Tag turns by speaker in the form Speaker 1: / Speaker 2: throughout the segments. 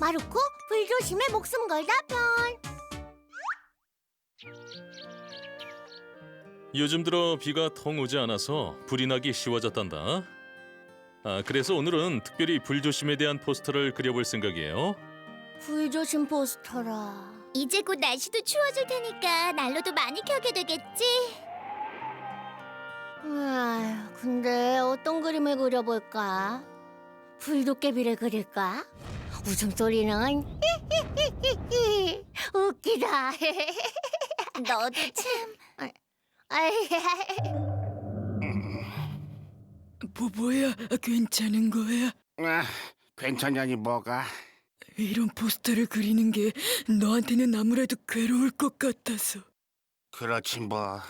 Speaker 1: 마르코 불조심해 목숨 걸다 편.
Speaker 2: 요즘 들어 비가 통 오지 않아서 불이 나기 쉬워졌단다. 아, 그래서 오늘은 특별히 불조심에 대한 포스터를 그려볼 생각이에요.
Speaker 1: 불조심 포스터라.
Speaker 3: 이제 곧 날씨도 추워질 테니까 난로도 많이 켜게 되겠지?
Speaker 1: 아휴, 근데 어떤 그림을 그려볼까? 불도깨비를 그릴까? 웃음소리는 웃기다.
Speaker 3: 너도 참
Speaker 1: 아이,
Speaker 4: 보보야, 괜찮은 거야?
Speaker 5: 아, 괜찮냐니 뭐가?
Speaker 4: 이런 포스터를 그리는 게 너한테는 아무래도 괴로울 것 같아서.
Speaker 5: 그렇지 뭐.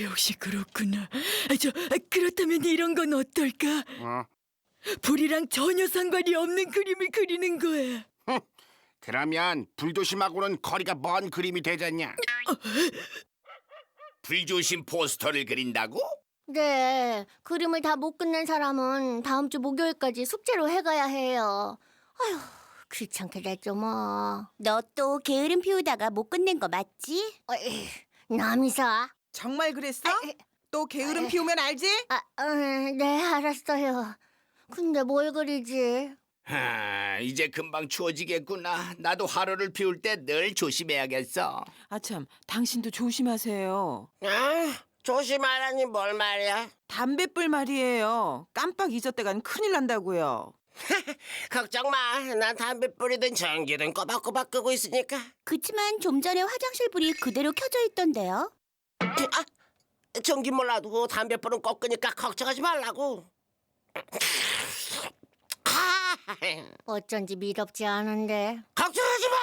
Speaker 4: 역시 그렇구나. 아, 저 아, 그렇다면 이런 건 어떨까?
Speaker 5: 어?
Speaker 4: 불이랑 전혀 상관이 없는 그림을 그리는 거야.
Speaker 5: 그러면 불조심하고는 거리가 먼 그림이 되잖냐?
Speaker 6: 불조심 포스터를 그린다고?
Speaker 1: 네, 그림을 다 못 끝낸 사람은 다음 주 목요일까지 숙제로 해가야 해요. 아휴, 귀찮게 됐죠 뭐.
Speaker 3: 너 또 게으름 피우다가 못 끝낸 거 맞지?
Speaker 1: 어이, 남이사.
Speaker 7: 정말 그랬어?
Speaker 1: 아,
Speaker 7: 또 게으름 피우면 알지?
Speaker 1: 아, 어, 네, 알았어요. 근데 뭘 그리지?
Speaker 6: 하, 이제 금방 추워지겠구나. 나도 하루를 피울 때 늘 조심해야겠어.
Speaker 7: 아참, 당신도 조심하세요.
Speaker 8: 아, 조심하라니 뭘 말이야.
Speaker 7: 담배불 말이에요. 깜빡 잊었다간 큰일 난다고요.
Speaker 8: 걱정 마. 난 담배 뿌리든 전기든 꼬박꼬박 끄고 있으니까.
Speaker 3: 그치만 좀 전에 화장실 불이 그대로 켜져 있던데요.
Speaker 8: 아, 전기 몰라도 담배 불은 꼭 끄니까 걱정하지 말라고. 아,
Speaker 1: 어쩐지 미덥지 않은데.
Speaker 8: 걱정하지 마.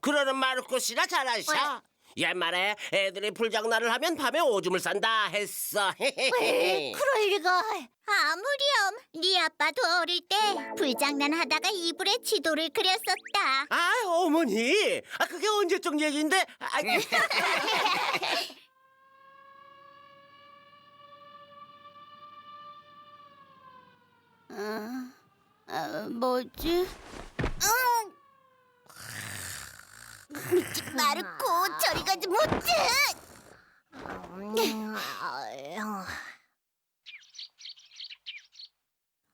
Speaker 8: 그러는 마르코 씨나 잘 아셔. 옛말에 애들이 불장난을 하면 밤에 오줌을 싼다 했어.
Speaker 1: 에이, 그럴 리가.
Speaker 3: 아무렴, 네 아빠도 어릴 때 불장난 하다가 이불에 지도를 그렸었다.
Speaker 8: 아, 어머니. 아, 그게 언제적 얘기인데? 아,
Speaker 3: 어, 어, 뭐지? 마르코, 저리 가지 못해!
Speaker 1: 음.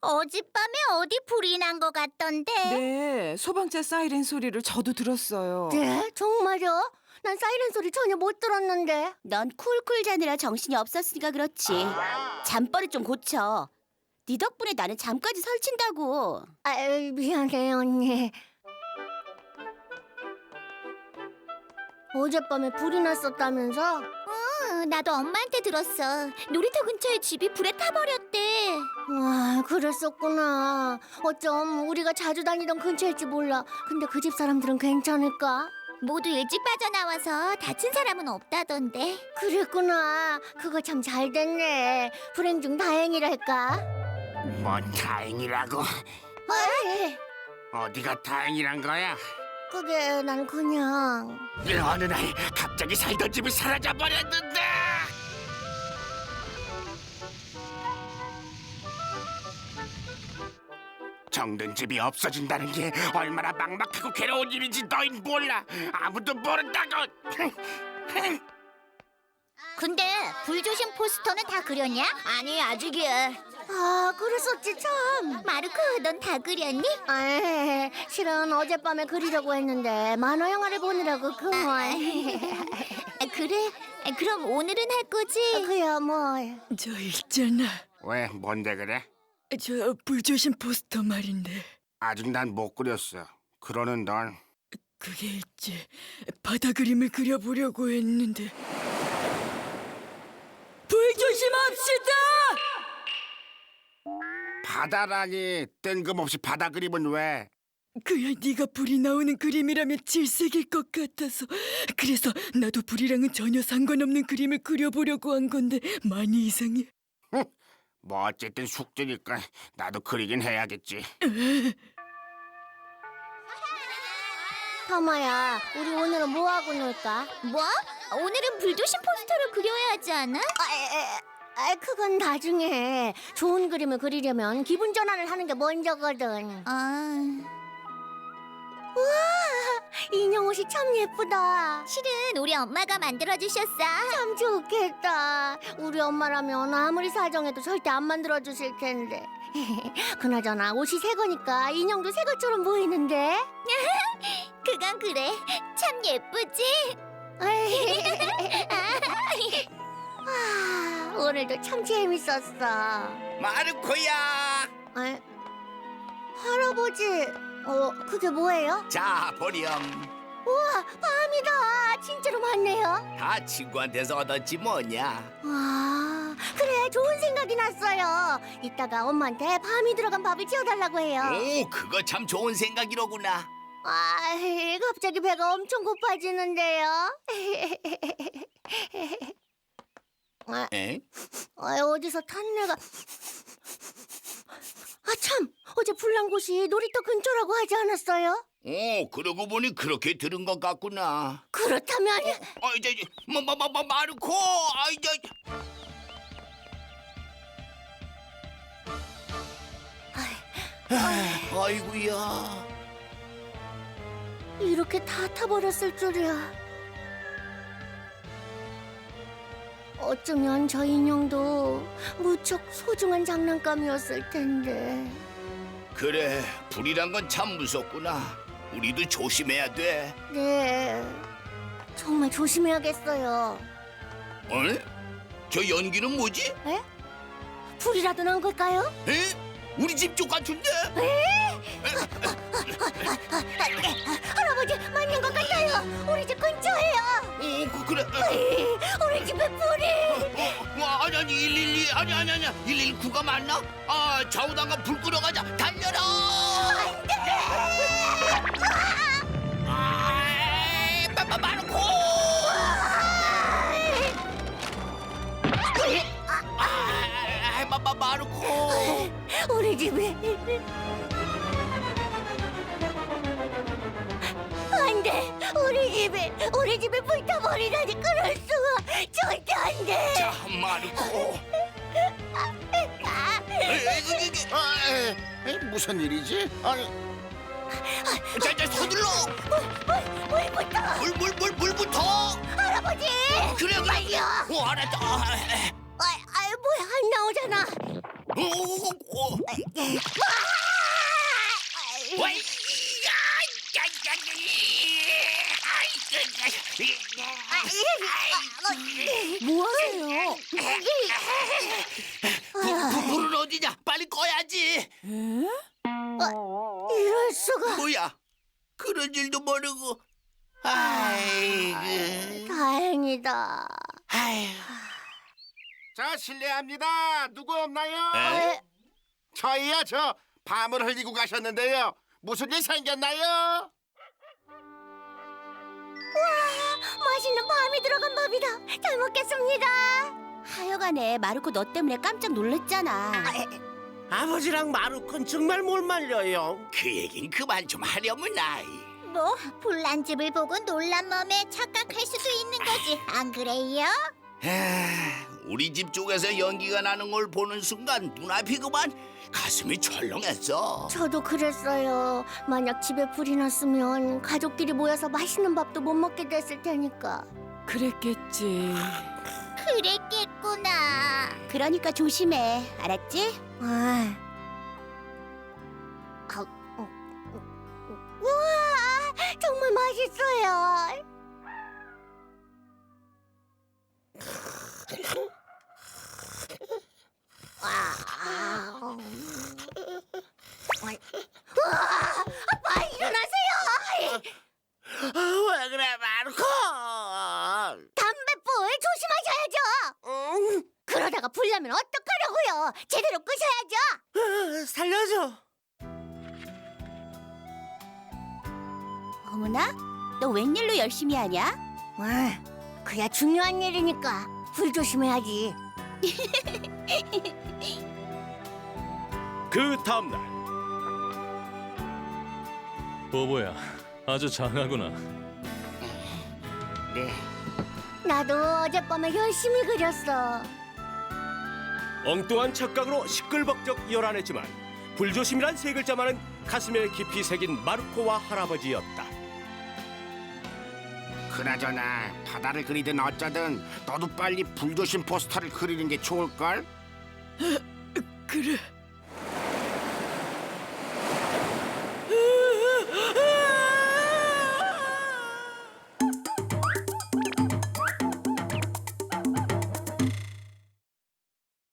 Speaker 3: 어젯밤에 어디 불이 난 것 같던데?
Speaker 7: 네, 소방차 사이렌 소리를 저도 들었어요.
Speaker 1: 네, 정말요? 난 사이렌 소리 전혀 못 들었는데.
Speaker 3: 넌 쿨쿨 자느라 정신이 없었으니까 그렇지. 잠버릇 좀 고쳐. 네 덕분에 나는 잠까지 설친다고.
Speaker 1: 아유, 미안해, 언니. 어젯밤에 불이 났었다면서?
Speaker 3: 응, 나도 엄마한테 들었어. 놀이터 근처에 집이 불에 타버렸대.
Speaker 1: 와, 그랬었구나. 어쩜 우리가 자주 다니던 근처일지 몰라. 근데 그 집 사람들은 괜찮을까?
Speaker 3: 모두 일찍 빠져나와서 다친 사람은 없다던데.
Speaker 1: 그랬구나. 그거 참 잘 됐네. 불행 중 다행이랄까?
Speaker 5: 뭔 다행이라고?
Speaker 1: 에이,
Speaker 5: 어디가 다행이란 거야?
Speaker 1: 그게 난 그냥
Speaker 5: 어느 날 갑자기 살던 집이 사라져 버렸는데. 정든 집이 없어진다는 게 얼마나 막막하고 괴로운 일인지 너흰 몰라. 아무도 모른다고.
Speaker 3: 근데 불조심 포스터는 다 그렸냐? 아니 아직이야.
Speaker 1: 아 그랬었지 참.
Speaker 3: 마르코, 넌 다 그렸니?
Speaker 1: 아, 실은 어젯밤에 그리려고 했는데 만화 영화를 보느라고 그만.
Speaker 3: 아, 그래? 아, 그럼 오늘은 할 거지?
Speaker 1: 그야 뭐.
Speaker 4: 저 있잖아.
Speaker 5: 왜 뭔데 그래?
Speaker 4: 저 불조심 포스터 말인데.
Speaker 5: 아직 난 못 그렸어. 그러는 넌
Speaker 4: 그게 있지. 바다 그림을 그려보려고 했는데. 불조심합시다!
Speaker 5: 바다라니 뜬금없이 바다 그림은 왜?
Speaker 4: 그야 네가 불이 나오는 그림이라면 질색일 것 같아서 그래서 나도 불이랑은 전혀 상관없는 그림을 그려보려고 한 건데 많이 이상해
Speaker 5: 뭐 어쨌든 숙제니까 나도 그리긴 해야겠지.
Speaker 1: 타마야, 우리 오늘은 뭐 하고 놀까?
Speaker 3: 뭐? 오늘은 불조심 포스터를 그려야 하지 않아?
Speaker 1: 아, 에, 아, 그건 나중에 좋은 그림을 그리려면 기분 전환을 하는 게 먼저거든.
Speaker 3: 아,
Speaker 1: 인형 옷이 참 예쁘다.
Speaker 3: 실은 우리 엄마가 만들어 주셨어.
Speaker 1: 참 좋겠다. 우리 엄마라면 아무리 사정해도 절대 안 만들어 주실 텐데. 그나저나 옷이 새 거니까 인형도 새 것처럼 보이는데.
Speaker 3: 그건 그래. 참 예쁘지?
Speaker 1: 아, 오늘도 참 재밌었어.
Speaker 6: 마르코야.
Speaker 1: 에? 할아버지, 어 그게 뭐예요?
Speaker 6: 자, 보렴.
Speaker 1: 우와, 밤이다. 진짜로 많네요.
Speaker 6: 다 친구한테서 얻었지 뭐냐.
Speaker 1: 아, 그래 좋은 생각이 났어요. 이따가 엄마한테 밤이 들어간 밥을 지어달라고 해요.
Speaker 6: 오, 그거 참 좋은 생각이로구나.
Speaker 1: 아, 갑자기 배가 엄청 고파지는데요. 아,
Speaker 6: 에?
Speaker 1: 아, 어디서 탄내가? 아 참, 어제 불난 곳이 놀이터 근처라고 하지 않았어요?
Speaker 6: 오, 그러고 보니 그렇게 들은 것 같구나.
Speaker 1: 그렇다면
Speaker 6: 아, 이제 뭐, 뭐, 뭐, 뭐, 마르코. 아, 이제 아이고야.
Speaker 1: 이렇게 다 타버렸을 줄이야. 어쩌면 저 인형도 무척 소중한 장난감이었을 텐데.
Speaker 6: 그래, 불이란 건 참 무섭구나. 우리도 조심해야 돼.
Speaker 1: 네, 정말 조심해야겠어요.
Speaker 6: 어? 저 연기는 뭐지?
Speaker 1: 불이라도 난 걸까요?
Speaker 6: 에? 우리 집 쪽 같은데?
Speaker 1: 할아버지 맞는 것 같아요. 우리 집 근처예요.
Speaker 6: 어, 그, 그래.
Speaker 1: 에이, 우리 집에 불이.
Speaker 6: 어, 어, 아니 아니 112 아니 아니 아니 119가 맞나? 아 좌우당간 불 끄러가자 달려라! 안돼! 아, 마르코! 아, 마르코!
Speaker 1: 우리 집에. 우리 집에, 우리 집에 불타버리다니 그럴 수가 절대 안 돼.
Speaker 6: 자 마르코.
Speaker 5: 아, 에, 무슨 일이지? 아니,
Speaker 6: 자, 자 서둘러.
Speaker 1: 불부터
Speaker 6: 물물 물 물부터.
Speaker 1: 할아버지.
Speaker 6: 그래 그래.
Speaker 1: 빨리요.
Speaker 6: 어 알았다. 아, 에,
Speaker 1: 아, 아, 뭐야 안 나오잖아.
Speaker 6: 어, 어, 어, 어. 왜? 야, 야, 야, 야,
Speaker 1: 뭐하세요?
Speaker 6: 야. 불은 어디냐? 빨리 꺼야지.
Speaker 1: 이럴 수가.
Speaker 6: 뭐야? 그런 줄도 모르고. 아이고.
Speaker 1: 다행이다.
Speaker 6: 아이고.
Speaker 5: 자 실례합니다. 누구 없나요?
Speaker 1: 에,
Speaker 5: 저희야 저 밤을 흘리고 가셨는데요. 무슨 일 생겼나요?
Speaker 1: 맛있는 밤이 들어간 밥이다. 잘 먹겠습니다.
Speaker 3: 하여간에 마르코 너 때문에 깜짝 놀랐잖아.
Speaker 8: 아버지랑 마루큰 정말 못 말려요.
Speaker 6: 그 얘긴 그만 좀 하려면 아이.
Speaker 3: 뭐 불난 집을 보고 놀란 맘에 착각할 수도 있는 거지. 안 그래요?
Speaker 6: 에, 우리 집 쪽에서 연기가 나는 걸 보는 순간 눈앞이 그만 가슴이 철렁했어.
Speaker 1: 저도 그랬어요. 만약 집에 불이 났으면 가족끼리 모여서 맛있는 밥도 못 먹게 됐을 테니까.
Speaker 4: 그랬겠지.
Speaker 3: 그랬겠구나. 그러니까 조심해. 알았지?
Speaker 1: 아. 아, 어, 어. 우와, 정말 맛있어요. 아, 어. 아이, 우와, 아빠 일어나세요.
Speaker 8: 아, 왜 그래, 마루코?
Speaker 1: 담배불 조심하셔야죠.
Speaker 8: 응,
Speaker 1: 그러다가 불나면 어떡하려고요? 끄셔야죠.
Speaker 8: 아, 살려줘.
Speaker 3: 어머나, 너 웬일로 열심히 하냐?
Speaker 1: 아, 그야 중요한 일이니까 불 조심해야지.
Speaker 9: 그 다음날
Speaker 2: 보보야, 아주 장하구나.
Speaker 5: 네.
Speaker 1: 나도 어젯밤에 열심히 그렸어.
Speaker 9: 엉뚱한 착각으로 시끌벅적 열안했지만 불조심이란 세 글자만은 가슴에 깊이 새긴 마르코와 할아버지였다.
Speaker 5: 그나저나 바다를 그리든 어쩌든 너도 빨리 불조심 포스터를 그리는 게 좋을걸?
Speaker 4: 그래